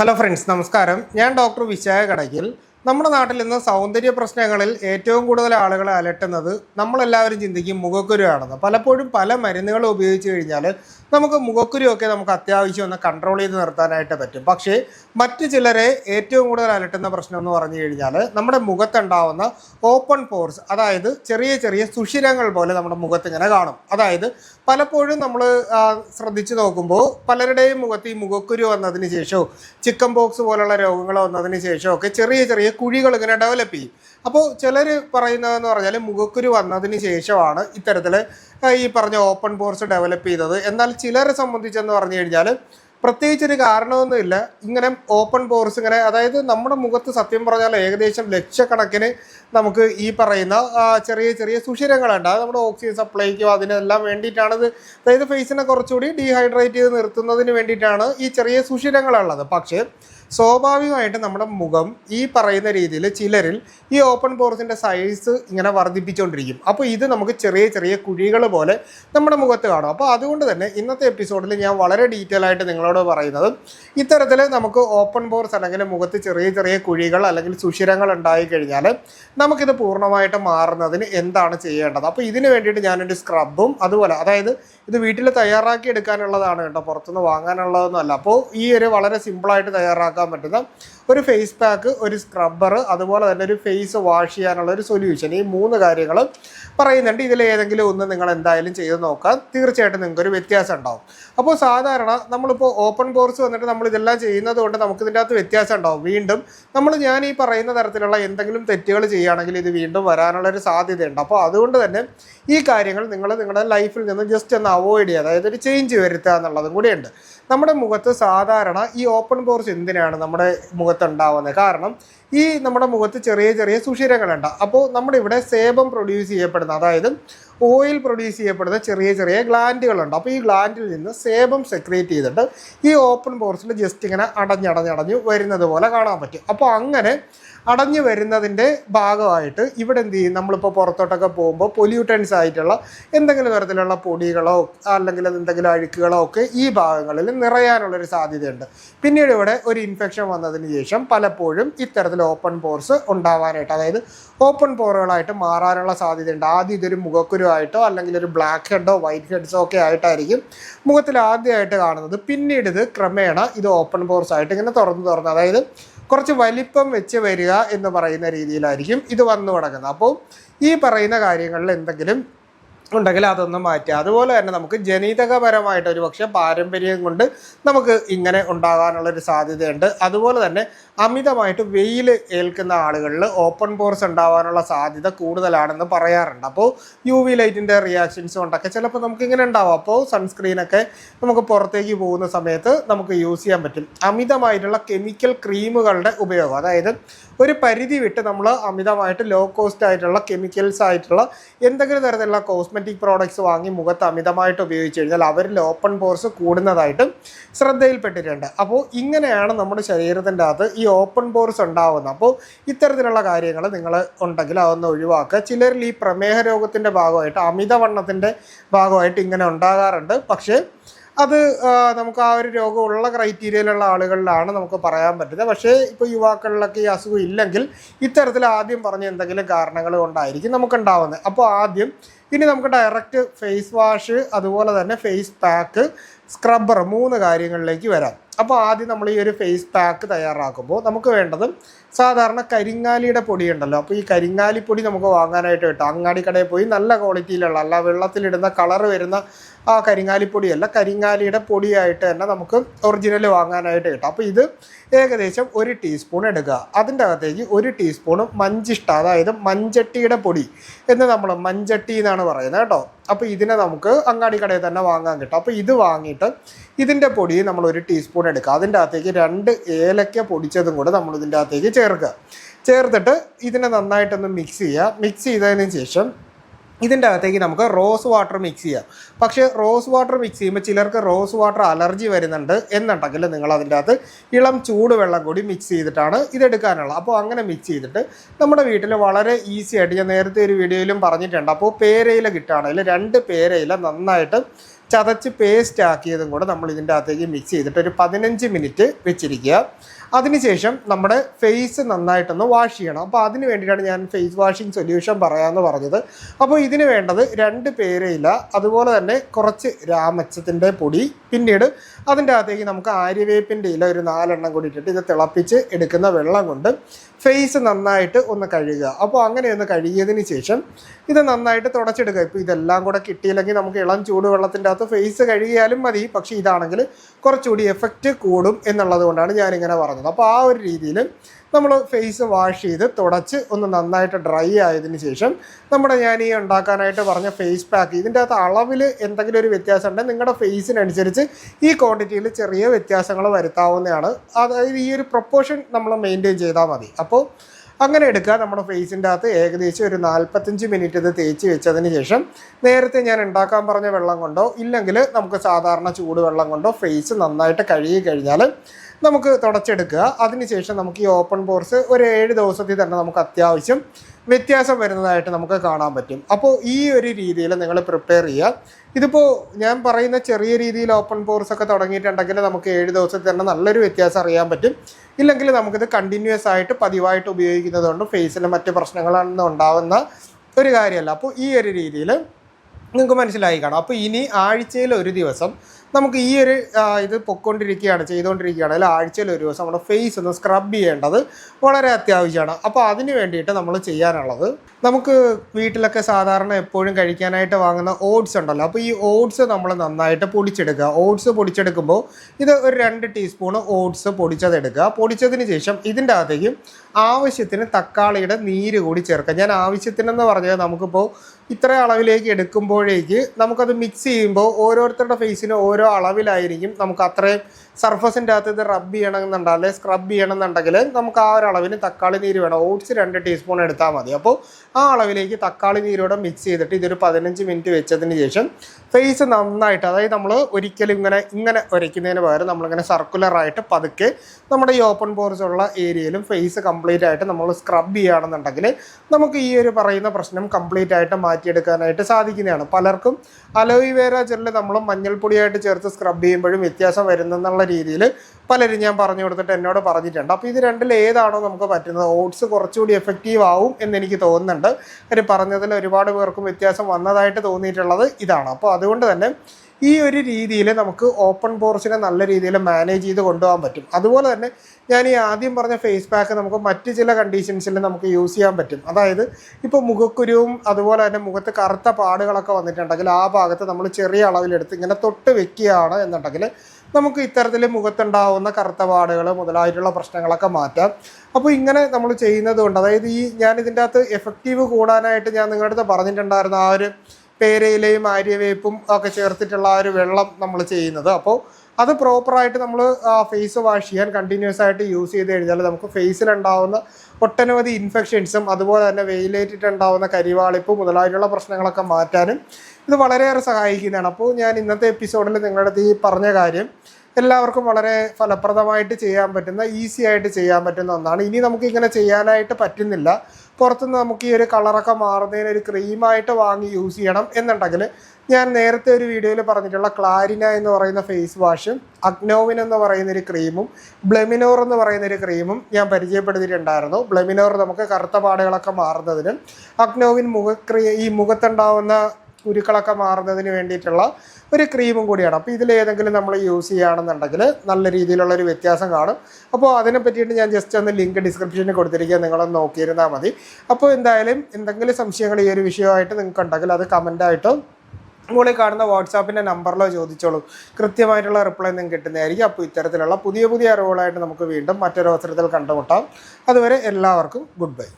Hello friends നമസ്കാരം. ഞാൻ doctor വിശായ Kadakkal. നമ്മുടെ നാട്ടിൽ ഇന്ന് സൗന്ദര്യ പ്രശ്നങ്ങളിൽ ഏറ്റവും കൂടുതൽ ആളുകളെ അലട്ടുന്നത് നമ്മളെല്ലാവരും ചിന്തിക്കും മുഖക്കുരുവാണെന്ന് പലപ്പോഴും പല മരുന്നുകൾ ഉപയോഗിച്ച് കഴിഞ്ഞാൽ നമുക്ക് മുഖക്കുരിയൊക്കെ നമുക്ക് അത്യാവശ്യം ഒന്ന് കൺട്രോൾ ചെയ്ത് നിർത്താനായിട്ട് പറ്റും. പക്ഷേ മറ്റ് ചിലരെ ഏറ്റവും കൂടുതൽ അലട്ടുന്ന പ്രശ്നം എന്ന് പറഞ്ഞു കഴിഞ്ഞാൽ നമ്മുടെ മുഖത്തുണ്ടാവുന്ന ഓപ്പൺ പോർസ് അതായത് ചെറിയ ചെറിയ സുഷിരങ്ങൾ പോലെ നമ്മുടെ മുഖത്ത് ഇങ്ങനെ കാണും. അതായത് പലപ്പോഴും നമ്മൾ ശ്രദ്ധിച്ചു നോക്കുമ്പോൾ പലരുടെയും മുഖത്ത് ഈ മുഖക്കുരു വന്നതിന് ശേഷവും ചിക്കൻ ബോക്സ് പോലുള്ള രോഗങ്ങൾ വന്നതിന് ശേഷവും ഒക്കെ ചെറിയ ചെറിയ കുഴികൾ ഇങ്ങനെ ഡെവലപ്പ് ചെയ്യും. അപ്പോൾ ചിലർ പറയുന്നതെന്ന് പറഞ്ഞാൽ മുഖക്കുരു വന്നതിന് ശേഷമാണ് ഇത്തരത്തിൽ ഈ പറഞ്ഞ ഓപ്പൺ പോർസ് ഡെവലപ്പ് ചെയ്തത്. എന്നാൽ ചിലരെ സംബന്ധിച്ചെന്ന് പറഞ്ഞു കഴിഞ്ഞാൽ പ്രത്യേകിച്ചൊരു കാരണമൊന്നുമില്ല. ഇങ്ങനെ ഓപ്പൺ പോർസ് ഇങ്ങനെ അതായത് നമ്മുടെ മുഖത്ത് സത്യം പറഞ്ഞാൽ ഏകദേശം ലക്ഷക്കണക്കിന് നമുക്ക് ഈ പറയുന്ന ചെറിയ ചെറിയ സുഷിരങ്ങളുണ്ട്. അത് നമ്മുടെ ഓക്സിജൻ സപ്ലൈക്കോ അതിനെല്ലാം വേണ്ടിയിട്ടാണ് അതായത് ഫേസിനെ കുറച്ചുകൂടി ഡീഹൈഡ്രേറ്റ് ചെയ്ത് നിർത്തുന്നതിന് വേണ്ടിയിട്ടാണ് ഈ ചെറിയ സുഷിരങ്ങളുള്ളത്. പക്ഷേ സ്വാഭാവികമായിട്ട് നമ്മുടെ മുഖം ഈ പറയുന്ന രീതിയിൽ ചിലരിൽ ഈ ഓപ്പൺ പോർസിന്റെ സൈസ് ഇങ്ങനെ വർദ്ധിപ്പിച്ചുകൊണ്ടിരിക്കും അപ്പോൾ ഇത് നമുക്ക് ചെറിയ ചെറിയ കുഴികൾ പോലെ നമ്മുടെ മുഖത്ത് കാണും. അപ്പോൾ അതുകൊണ്ട് തന്നെ ഇന്നത്തെ എപ്പിസോഡിൽ ഞാൻ വളരെ ഡീറ്റെയിൽ ആയിട്ട് നിങ്ങളോട് പറയുന്നത് ഇത്തരത്തിൽ നമുക്ക് ഓപ്പൺ പോർസ് അല്ലെങ്കിൽ മുഖത്ത് ചെറിയ ചെറിയ കുഴികൾ അല്ലെങ്കിൽ സുഷിരങ്ങൾ ഉണ്ടായി കഴിഞ്ഞാൽ നമുക്കിത് പൂർണമായിട്ട് മാറുന്നതിന് എന്താണ് ചെയ്യേണ്ടത്? അപ്പോൾ ഇതിന് വേണ്ടിയിട്ട് ഞാനൊരു സ്ക്രബും അതുപോലെ അതായത് ഇത് വീട്ടിൽ തയ്യാറാക്കി എടുക്കാനുള്ളതാണ് കേട്ടോ പുറത്തുനിന്ന് വാങ്ങാനുള്ളതൊന്നും അല്ല അപ്പോൾ ഈ ഒരു വളരെ സിമ്പിളായിട്ട് തയ്യാറാക്കാൻ പറ്റുന്ന ഒരു ഫേസ് പാക്ക് ഒരു സ്ക്രബ്ബർ അതുപോലെ തന്നെ ഒരു ഫേസ് വാഷ് ചെയ്യാനുള്ള ഒരു സൊല്യൂഷൻ ഈ മൂന്ന് കാര്യങ്ങൾ പറയുന്നുണ്ട്. ഇതിൽ ഏതെങ്കിലും ഒന്ന് നിങ്ങൾ എന്തായാലും ചെയ്ത് നോക്കാം തീർച്ചയായിട്ടും നിങ്ങൾക്കൊരു വ്യത്യാസം ഉണ്ടാവും. അപ്പോൾ സാധാരണ നമ്മളിപ്പോൾ ഓപ്പൺ പോർസ് വന്നിട്ട് നമ്മൾ ഇതെല്ലാം ചെയ്യുന്നത് കൊണ്ട് നമുക്ക് ഇതിന്റെ അകത്ത് വ്യത്യാസം ഉണ്ടാവും. വീണ്ടും നമ്മൾ ഞാൻ ഈ പറയുന്ന തരത്തിലുള്ള എന്തെങ്കിലും തെറ്റുകൾ ചെയ്യുകയാണെങ്കിൽ ഇത് വീണ്ടും വരാനുള്ള ഒരു സാധ്യതയുണ്ട്. അപ്പോൾ അതുകൊണ്ട് തന്നെ ഈ കാര്യങ്ങൾ നിങ്ങൾ നിങ്ങളുടെ ലൈഫിൽ നിന്ന് ജസ്റ്റ് ഒന്ന് അവോയ്ഡ് ചെയ്യുക. അതായത് ഒരു ചേഞ്ച് വരുത്തുക എന്നുള്ളതും കൂടിയുണ്ട്. നമ്മുടെ മുഖത്ത് സാധാരണ ഈ ഓപ്പൺ പോർസ് എന്തിനാണ് നമ്മുടെ മുഖത്ത് ഉണ്ടാവുന്നത് കാരണം ഈ നമ്മുടെ മുഖത്ത് ചെറിയ ചെറിയ സുഷിരങ്ങളുണ്ട് അപ്പോൾ നമ്മുടെ ഇവിടെ സേബം പ്രൊഡ്യൂസ് ചെയ്യപ്പെടുന്ന അതായത് ഓയിൽ പ്രൊഡ്യൂസ് ചെയ്യപ്പെടുന്ന ചെറിയ ചെറിയ ഗ്ലാൻഡുകളുണ്ട് അപ്പോൾ ഈ ഗ്ലാൻഡിൽ നിന്ന് സേബം സെക്രീറ്റ് ചെയ്തിട്ട് ഈ ഓപ്പൺ പോർസിൽ ജസ്റ്റ് ഇങ്ങനെ അടഞ്ഞടഞ്ഞടഞ്ഞ് വരുന്നത് പോലെ കാണാൻ പറ്റും. അപ്പോൾ അങ്ങനെ അടഞ്ഞു വരുന്നതിന്റെ ഭാഗമായിട്ട് ഇവിടെ എന്ത് ചെയ്യും? നമ്മളിപ്പോൾ പുറത്തോട്ടൊക്കെ പോകുമ്പോൾ പൊല്യൂട്ടൻസ് ആയിട്ടുള്ള എന്തെങ്കിലും തരത്തിലുള്ള പൊടികളോ അല്ലെങ്കിൽ എന്തെങ്കിലും അഴുക്കുകളോ ഒക്കെ ഈ ഭാഗങ്ങളിൽ നിറയാനുള്ളൊരു സാധ്യതയുണ്ട്. പിന്നീട് ഇവിടെ ഒരു ഇൻഫെക്ഷൻ വന്നതിന് ശേഷം പലപ്പോഴും ഇത്തരത്തിൽ ഓപ്പൺ പോർസ് ഉണ്ടാവാനായിട്ട് അതായത് ഓപ്പൺ പോറുകളായിട്ട് മാറാനുള്ള സാധ്യതയുണ്ട്. ആദ്യം ഇതൊരു മുഖക്കുരുവായിട്ടോ അല്ലെങ്കിൽ ഒരു ബ്ലാക്ക് ഹെഡോ വൈറ്റ് ഹെഡ്സോ ഒക്കെ ആയിട്ടായിരിക്കും മുഖത്തിൽ ആദ്യമായിട്ട് കാണുന്നത്. പിന്നീട് ഇത് ക്രമേണ ഇത് ഓപ്പൺ പോർസ് ആയിട്ട് ഇങ്ങനെ തുറന്ന് തുറന്ന് അതായത് കുറച്ച് വലിപ്പം വെച്ച് വരിക എന്ന് പറയുന്ന രീതിയിലായിരിക്കും ഇത് വന്നു തുടങ്ങുന്നത്. അപ്പോൾ ഈ പറയുന്ന കാര്യങ്ങളിൽ എന്തെങ്കിലും ഉണ്ടെങ്കിൽ അതൊന്ന് മാറ്റുക. അതുപോലെ തന്നെ നമുക്ക് ജനിതകപരമായിട്ട് ഒരു പക്ഷേ പാരമ്പര്യം കൊണ്ട് നമുക്ക് ഇങ്ങനെ ഉണ്ടാകാനുള്ളൊരു സാധ്യതയുണ്ട്. അതുപോലെ തന്നെ അമിതമായിട്ട് വെയിൽ ഏൽക്കുന്ന ആളുകളിൽ ഓപ്പൺ പോർസ് ഉണ്ടാവാനുള്ള സാധ്യത കൂടുതലാണെന്ന് പറയാറുണ്ട്. അപ്പോൾ യു വി ലൈറ്റിന്റെ റിയാക്ഷൻസ് കൊണ്ടൊക്കെ ചിലപ്പോൾ നമുക്ക് ഇങ്ങനെ ഉണ്ടാവും അപ്പോൾ സൺസ്ക്രീനൊക്കെ നമുക്ക് പുറത്തേക്ക് പോകുന്ന സമയത്ത് നമുക്ക് യൂസ് ചെയ്യാൻ പറ്റും. അമിതമായിട്ടുള്ള കെമിക്കൽ ക്രീമുകളുടെ ഉപയോഗം. അതായത് ഒരു പരിധി വിട്ട് നമ്മൾ അമിതമായിട്ട് ലോ കോസ്റ്റ് ആയിട്ടുള്ള കെമിക്കൽസ് ആയിട്ടുള്ള എന്തെങ്കിലും തരത്തിലുള്ള കോസ്മെറ്റിക് പ്രോഡക്റ്റ്സ് വാങ്ങി മുഖത്ത് അമിതമായിട്ട് ഉപയോഗിച്ച് കഴിഞ്ഞാൽ അവരിൽ ഓപ്പൺ പോർസ് കൂടുന്നതായിട്ടും ശ്രദ്ധയിൽപ്പെട്ടിട്ടുണ്ട്. അപ്പോൾ ഇങ്ങനെയാണ് നമ്മുടെ ശരീരത്തിന്റെ അകത്ത് ഈ ഓപ്പൺ പോർസ് ഉണ്ടാവുന്നത് അപ്പോൾ ഇത്തരത്തിലുള്ള കാര്യങ്ങൾ നിങ്ങൾ ഉണ്ടെങ്കിൽ അതൊന്ന് ഒഴിവാക്കുക. ചിലരിൽ ഈ പ്രമേഹ രോഗത്തിന്റെ ഭാഗമായിട്ട് അമിതവണ്ണത്തിന്റെ ഭാഗമായിട്ട് ഇങ്ങനെ ഉണ്ടാകാറുണ്ട്. പക്ഷേ അത് നമുക്ക് ആ ഒരു രോഗമുള്ള ക്രൈറ്റീരിയയിലുള്ള ആളുകളിലാണ് നമുക്ക് പറയാൻ പറ്റുന്നത്. പക്ഷേ ഇപ്പോൾ യുവാക്കളിലൊക്കെ ഈ അസുഖം ഇല്ലെങ്കിൽ ഇത്തരത്തിൽ ആദ്യം പറഞ്ഞ എന്തെങ്കിലും കാരണങ്ങൾ കൊണ്ടായിരിക്കും നമുക്കുണ്ടാവുന്നത്. അപ്പോൾ ആദ്യം ഇനി നമുക്ക് ഡയറക്റ്റ് ഫേസ് വാഷ് അതുപോലെ തന്നെ ഫേസ് പാക്ക് സ്ക്രബ്ബർ മൂന്ന് കാര്യങ്ങളിലേക്ക് വരാം. അപ്പോൾ ആദ്യം നമ്മൾ ഈ ഒരു ഫേസ് പാക്ക് തയ്യാറാക്കുമ്പോൾ നമുക്ക് വേണ്ടത് സാധാരണ കരിങ്ങാലിയുടെ പൊടി ഉണ്ടല്ലോ അപ്പോൾ ഈ കരിങ്ങാലിപ്പൊടി നമുക്ക് വാങ്ങാനായിട്ട് കിട്ടും. അങ്ങാടി കടയിൽ പോയി നല്ല ക്വാളിറ്റിയിലുള്ള അല്ല വെള്ളത്തിലിടുന്ന കളർ വരുന്ന ആ കരിങ്ങാലിപ്പൊടിയല്ല കരിങ്ങാലിയുടെ പൊടിയായിട്ട് തന്നെ നമുക്ക് ഒറിജിനൽ വാങ്ങാനായിട്ട് കിട്ടും. അപ്പോൾ ഇത് ഏകദേശം ഒരു ടീസ്പൂൺ എടുക്കുക. അതിന്റെ അകത്തേക്ക് ഒരു ടീസ്പൂൺ മഞ്ചിഷ്ട അതായത് മഞ്ചട്ടിയുടെ പൊടി എന്ന് നമ്മൾ മഞ്ചട്ടി എന്നാണ് പറയുന്നത് കേട്ടോ. അപ്പോൾ ഇതിനെ നമുക്ക് അങ്ങാടി കടയിൽ തന്നെ വാങ്ങാൻ കിട്ടും. അപ്പോൾ ഇത് വാങ്ങിയിട്ട് ഇതിന്റെ പൊടി നമ്മൾ ഒരു ടീസ്പൂൺ എടുക്കുക. അതിന്റെ അകത്തേക്ക് രണ്ട് ഏലക്ക പൊടിച്ചതും കൂടെ നമ്മൾ ഇതിന്റെ അകത്തേക്ക് ചേർക്കുക. ചേർത്തിട്ട് ഇതിനെ നന്നായിട്ടൊന്ന് മിക്സ് ചെയ്യുക. മിക്സ് ചെയ്തതിന് ശേഷം ഇതിന്റെ അകത്തേക്ക് നമുക്ക് റോസ് വാട്ടർ മിക്സ് ചെയ്യാം. പക്ഷേ റോസ് വാട്ടർ മിക്സ് ചെയ്യുമ്പോൾ ചിലർക്ക് റോസ് വാട്ടർ അലർജി വരുന്നുണ്ട് എന്നുണ്ടെങ്കിൽ നിങ്ങൾ അതിന്റെ അകത്ത് ഇളം ചൂടുവെള്ളം കൂടി മിക്സ് ചെയ്തിട്ടാണ് ഇതെടുക്കാനുള്ളത് അപ്പോൾ അങ്ങനെ മിക്സ് ചെയ്തിട്ട് നമ്മുടെ വീട്ടിൽ വളരെ ഈസി ആയിട്ട് ഞാൻ നേരത്തെ ഒരു വീഡിയോയിലും പറഞ്ഞിട്ടുണ്ട്. അപ്പോൾ പേരയില കിട്ടുകയാണെങ്കിൽ രണ്ട് പേരയില നന്നായിട്ട് ചതച്ച് പേസ്റ്റ് ആക്കിയതും കൂടെ നമ്മൾ ഇതിന്റെ അകത്തേക്ക് മിക്സ് ചെയ്തിട്ട് ഒരു പതിനഞ്ച് മിനിറ്റ് വെച്ചിരിക്കുക. അതിനുശേഷം നമ്മുടെ ഫേസ് നന്നായിട്ടൊന്ന് വാഷ് ചെയ്യണം. അപ്പോൾ അതിന് വേണ്ടിയിട്ടാണ് ഞാൻ ഫേസ് വാഷിംഗ് സൊല്യൂഷൻ പറയാമെന്ന് പറഞ്ഞത്. അപ്പോൾ ഇതിന് വേണ്ടത് രണ്ട് പേരയില അതുപോലെ തന്നെ കുറച്ച് രാമച്ചത്തിന്റെ പൊടി പിന്നീട് അതിന്റെ അകത്തേക്ക് നമുക്ക് ആര്യവേപ്പിന്റെ ഇല ഒരു നാലെണ്ണം കൂടി ഇട്ടിട്ട് ഇത് തിളപ്പിച്ച് എടുക്കുന്ന വെള്ളം കൊണ്ട് ഫേസ് നന്നായിട്ട് ഒന്ന് കഴുകുക. അപ്പോൾ അങ്ങനെ ഒന്ന് കഴുകിയതിന് ശേഷം ഇത് നന്നായിട്ട് തുടച്ചെടുക്കുക. ഇപ്പോൾ ഇതെല്ലാം കൂടെ കിട്ടിയില്ലെങ്കിൽ നമുക്ക് ഇളം ചൂടുവെള്ളത്തിന്റെ അകത്ത് ഫേസ് കഴുകിയാലും മതി. പക്ഷേ ഇതാണെങ്കിൽ കുറച്ചുകൂടി എഫക്റ്റ് കൂടും എന്നുള്ളത് കൊണ്ടാണ് ഞാനിങ്ങനെ പറഞ്ഞത്. അപ്പോൾ ആ ഒരു രീതിയിൽ നമ്മൾ ഫേസ് വാഷ് ചെയ്ത് തുടച്ച് ഒന്ന് നന്നായിട്ട് ഡ്രൈ ആയതിന് ശേഷം നമ്മുടെ ഞാൻ ഈ ഉണ്ടാക്കാനായിട്ട് പറഞ്ഞ ഫേസ് പാക്ക് ഇതിന്റെ അകത്ത് അളവിൽ എന്തെങ്കിലും ഒരു വ്യത്യാസം ഉണ്ടെങ്കിൽ നിങ്ങളുടെ ഫേസിനനുസരിച്ച് ഈ ക്വാണ്ടിറ്റിയിൽ ചെറിയ വ്യത്യാസങ്ങൾ വരുത്താവുന്നതാണ്. അതായത് ഈ ഒരു പ്രൊപ്പോർഷൻ നമ്മൾ മെയിന്റെയിൻ ചെയ്താൽ മതി. അപ്പോൾ അങ്ങനെ എടുക്കുക. നമ്മുടെ ഫേസിന്റെ അകത്ത് ഏകദേശം ഒരു നാൽപ്പത്തഞ്ച് മിനിറ്റ് ഇത് തേച്ച് വെച്ചതിന് ശേഷം നേരത്തെ ഞാൻ ഉണ്ടാക്കാൻ പറഞ്ഞ വെള്ളം കൊണ്ടോ ഇല്ലെങ്കിൽ നമുക്ക് സാധാരണ ചൂടുവെള്ളം കൊണ്ടോ ഫേസ് നന്നായിട്ട് കഴുകി കഴിഞ്ഞാൽ നമുക്ക് തുടച്ചെടുക്കുക. അതിനുശേഷം നമുക്ക് ഈ ഓപ്പൺ പോർസ് ഒരു ഏഴ് ദിവസത്തിൽ തന്നെ നമുക്ക് അത്യാവശ്യം വ്യത്യാസം വരുന്നതായിട്ട് നമുക്ക് കാണാൻ പറ്റും. അപ്പോൾ ഈ ഒരു രീതിയിൽ നിങ്ങൾ പ്രിപ്പയർ ചെയ്യുക. ഇതിപ്പോൾ ഞാൻ പറയുന്ന ചെറിയ രീതിയിൽ ഓപ്പൺ പോർസ് ഒക്കെ തുടങ്ങിയിട്ടുണ്ടെങ്കിൽ നമുക്ക് ഏഴ് ദിവസത്തിൽ തന്നെ നല്ലൊരു വ്യത്യാസം അറിയാൻ പറ്റും. ഇല്ലെങ്കിൽ നമുക്കിത് കണ്ടിന്യൂസ് ആയിട്ട് പതിവായിട്ട് ഉപയോഗിക്കുന്നത് കൊണ്ട് ഫേസിൽ മറ്റ് പ്രശ്നങ്ങളൊന്നും ഉണ്ടാവുന്ന ഒരു കാര്യമല്ല. അപ്പോൾ ഈ ഒരു രീതിയിൽ നിങ്ങൾക്ക് മനസ്സിലായി കാണാം. അപ്പോൾ ഇനി ആഴ്ചയിൽ ഒരു ദിവസം നമുക്ക് ഈ ഒരു ഇത് പൊക്കൊണ്ടിരിക്കുകയാണ് ചെയ്തുകൊണ്ടിരിക്കുകയാണ്. അല്ലെങ്കിൽ ആഴ്ചയിൽ ഒരു ദിവസം നമ്മുടെ ഫേസ് ഒന്ന് സ്ക്രബ് ചെയ്യേണ്ടത് വളരെ അത്യാവശ്യമാണ്. അപ്പോൾ അതിന് വേണ്ടിയിട്ട് നമ്മൾ ചെയ്യാനുള്ളത് നമുക്ക് വീട്ടിലൊക്കെ സാധാരണ എപ്പോഴും കഴിക്കാനായിട്ട് വാങ്ങുന്ന ഓട്സ് ഉണ്ടല്ലോ. അപ്പോൾ ഈ ഓട്സ് നമ്മൾ നന്നായിട്ട് പൊടിച്ചെടുക്കുക. ഓട്സ് പൊടിച്ചെടുക്കുമ്പോൾ ഇത് ഒരു രണ്ട് ടീസ്പൂൺ ഓട്സ് പൊടിച്ചതെടുക്കുക പൊടിച്ചതിന് ശേഷം ഇതിന്റെ അകത്തേക്കും ആവശ്യത്തിന് തക്കാളിയുടെ നീര് കൂടി ചേർക്കുക. ഞാൻ ആവശ്യത്തിനെന്ന് പറഞ്ഞാൽ നമുക്കിപ്പോൾ ഇത്ര അളവിലേക്ക് എടുക്കുമ്പോഴേക്ക് നമുക്കത് മിക്സ് ചെയ്യുമ്പോൾ ഓരോരുത്തരുടെ ഫേസിന് ഓരോ അളവിലായിരിക്കും നമുക്ക് അത്രയും സർഫസിന്റെ അകത്ത് ഇത് റബ്ബ് ചെയ്യണമെന്നുണ്ടെങ്കിൽ അല്ലെങ്കിൽ സ്ക്രബ് ചെയ്യണമെന്നുണ്ടെങ്കിൽ നമുക്ക് ആ ഒരു അളവിന് തക്കാളി നീര് വേണം. ഓട്സ് രണ്ട് ടീസ്പൂൺ എടുത്താൽ മതി. അപ്പോൾ ആ അളവിലേക്ക് തക്കാളി നീരോടെ മിക്സ് ചെയ്തിട്ട് ഇതൊരു പതിനഞ്ച് മിനിറ്റ് വെച്ചതിന് ശേഷം ഫേസ് നന്നായിട്ട് അതായത് നമ്മൾ ഒരിക്കലും ഇങ്ങനെ ഇങ്ങനെ ഉരയ്ക്കുന്നതിന് പകരം നമ്മളിങ്ങനെ സർക്കുലറായിട്ട് പതുക്കെ നമ്മുടെ ഈ ഓപ്പൺ പോർസ് ഉള്ള ഏരിയയിലും ഫേസ് കംപ്ലീറ്റ് ആയിട്ട് നമ്മൾ സ്ക്രബ് ചെയ്യുകയാണെന്നുണ്ടെങ്കിൽ നമുക്ക് ഈ ഒരു പറയുന്ന പ്രശ്നം കംപ്ലീറ്റ് ആയിട്ട് മാറ്റിയെടുക്കാനായിട്ട് സാധിക്കുന്നതാണ്. പലർക്കും അലോയിവേര ജെല്ല് നമ്മൾ മഞ്ഞൾപ്പൊടിയായിട്ട് ചേർത്ത് സ്ക്രബ് ചെയ്യുമ്പോഴും വ്യത്യാസം വരുന്നെന്നുള്ള രീതിയിൽ പലരും ഞാൻ പറഞ്ഞു കൊടുത്തിട്ട് എന്നോട് പറഞ്ഞിട്ടുണ്ട്. അപ്പോൾ ഇത് രണ്ടിൽ ഏതാണോ നമുക്ക് പറ്റുന്നത് ഓട്സ് കുറച്ചുകൂടി എഫക്റ്റീവ് ആവും എന്ന് എനിക്ക് തോന്നുന്നുണ്ട്. അവർ പറഞ്ഞതിൽ ഒരുപാട് പേർക്കും വ്യത്യാസം വന്നതായിട്ട് തോന്നിയിട്ടുള്ളത് ഇതാണ്. അപ്പോൾ അതുകൊണ്ട് തന്നെ ഈ ഒരു രീതിയിൽ നമുക്ക് ഓപ്പൺ പോർസിനെ നല്ല രീതിയിൽ മാനേജ് ചെയ്ത് കൊണ്ടുപോകാൻ പറ്റും. അതുപോലെ തന്നെ ഞാൻ ഈ ആദ്യം പറഞ്ഞ ഫേസ് പാക്ക് നമുക്ക് മറ്റ് ചില കണ്ടീഷൻസിൽ നമുക്ക് യൂസ് ചെയ്യാൻ പറ്റും. അതായത് ഇപ്പോൾ മുഖക്കുരുവും അതുപോലെ തന്നെ മുഖത്ത് കറുത്ത പാടുകളൊക്കെ വന്നിട്ടുണ്ടെങ്കിൽ ആ ഭാഗത്ത് നമ്മൾ ചെറിയ അളവിലെടുത്ത് ഇങ്ങനെ തൊട്ട് വെക്കുകയാണ് എന്നുണ്ടെങ്കിൽ നമുക്ക് ഇത്തരത്തിൽ മുഖത്തുണ്ടാവുന്ന കറുത്ത പാടുകൾ മുതലായിട്ടുള്ള പ്രശ്നങ്ങളൊക്കെ മാറ്റാം. അപ്പോൾ ഇങ്ങനെ നമ്മൾ ചെയ്യുന്നത് കൊണ്ട് അതായത് ഈ ഞാൻ ഇതിന്റെ അകത്ത് എഫക്റ്റീവ് കൂടാനായിട്ട് ഞാൻ നിങ്ങളുടെ അടുത്ത് പറഞ്ഞിട്ടുണ്ടായിരുന്ന ആ ഒരു പേരയിലയും ആര്യവേപ്പും ഒക്കെ ചേർത്തിട്ടുള്ള ആ ഒരു വെള്ളം നമ്മൾ ചെയ്യുന്നത്. അപ്പോൾ അത് പ്രോപ്പറായിട്ട് നമ്മൾ ഫേസ് വാഷ് ചെയ്യാൻ കണ്ടിന്യൂസ് ആയിട്ട് യൂസ് ചെയ്ത് കഴിഞ്ഞാൽ നമുക്ക് ഫേസിലുണ്ടാവുന്ന ഒട്ടനവധി ഇൻഫെക്ഷൻസും അതുപോലെ തന്നെ വെയിലേറ്റിട്ടുണ്ടാവുന്ന കരിവാളിപ്പ് മുതലായിട്ടുള്ള പ്രശ്നങ്ങളൊക്കെ മാറ്റാനും ഇത് വളരെയേറെ സഹായിക്കുന്നതാണ്. അപ്പോൾ ഞാൻ ഇന്നത്തെ എപ്പിസോഡിൽ നിങ്ങളുടെ അടുത്ത് ഈ പറഞ്ഞ കാര്യം എല്ലാവർക്കും വളരെ ഫലപ്രദമായിട്ട് ചെയ്യാൻ പറ്റുന്ന ഈസി ആയിട്ട് ചെയ്യാൻ പറ്റുന്ന ഒന്നാണ്. ഇനി നമുക്ക് ഇങ്ങനെ ചെയ്യാനായിട്ട് പറ്റുന്നില്ല. പുറത്തുനിന്ന് നമുക്ക് ഈ ഒരു കളറൊക്കെ മാറുന്നതിന് ഒരു ക്രീമായിട്ട് വാങ്ങി യൂസ് ചെയ്യണം എന്നുണ്ടെങ്കിൽ ഞാൻ നേരത്തെ ഒരു വീഡിയോയിൽ പറഞ്ഞിട്ടുള്ള ക്ലാരിന എന്ന് പറയുന്ന ഫേസ് വാഷും അഗ്നോവിൻ എന്ന് പറയുന്ന ഒരു ക്രീമും ബ്ലെമിനോർ എന്ന് പറയുന്ന ഒരു ക്രീമും ഞാൻ പരിചയപ്പെടുത്തിയിട്ടുണ്ടായിരുന്നു. ബ്ലെമിനോർ നമുക്ക് കറുത്ത പാടുകളൊക്കെ മാറുന്നതിനും അഗ്നോവിൻ മുഖക്രീ ഈ മുഖത്തുണ്ടാവുന്ന കുരുക്കളൊക്കെ മാറുന്നതിന് വേണ്ടിയിട്ടുള്ള ഒരു ക്രീമും കൂടിയാണ്. അപ്പോൾ ഇതിലേതെങ്കിലും നമ്മൾ യൂസ് ചെയ്യുകയാണെന്നുണ്ടെങ്കിൽ നല്ല രീതിയിലുള്ള ഒരു വ്യത്യാസം കാണും. അപ്പോൾ അതിനെ പറ്റിയിട്ട് ഞാൻ ജസ്റ്റ് ഒന്ന് ലിങ്ക് ഡിസ്ക്രിപ്ഷനിൽ കൊടുത്തിരിക്കുക നിങ്ങളൊന്ന് നോക്കിയിരുന്നാൽ മതി. അപ്പോൾ എന്തായാലും എന്തെങ്കിലും സംശയങ്ങൾ ഈ ഒരു വിഷയമായിട്ട് നിങ്ങൾക്ക് ഉണ്ടെങ്കിൽ അത് കമന്റായിട്ടോ മുകളിൽ കാണുന്ന വാട്സാപ്പിന്റെ നമ്പറിലോ ചോദിച്ചോളൂ. കൃത്യമായിട്ടുള്ള റിപ്ലൈ നിങ്ങൾക്ക് കിട്ടുന്നതായിരിക്കും. അപ്പോൾ ഇത്തരത്തിലുള്ള പുതിയ പുതിയ അറിവുകളായിട്ട് നമുക്ക് വീണ്ടും മറ്റൊരു അവസരത്തിൽ കണ്ടുമുട്ടാം. അതുവരെ എല്ലാവർക്കും ഗുഡ് ബൈ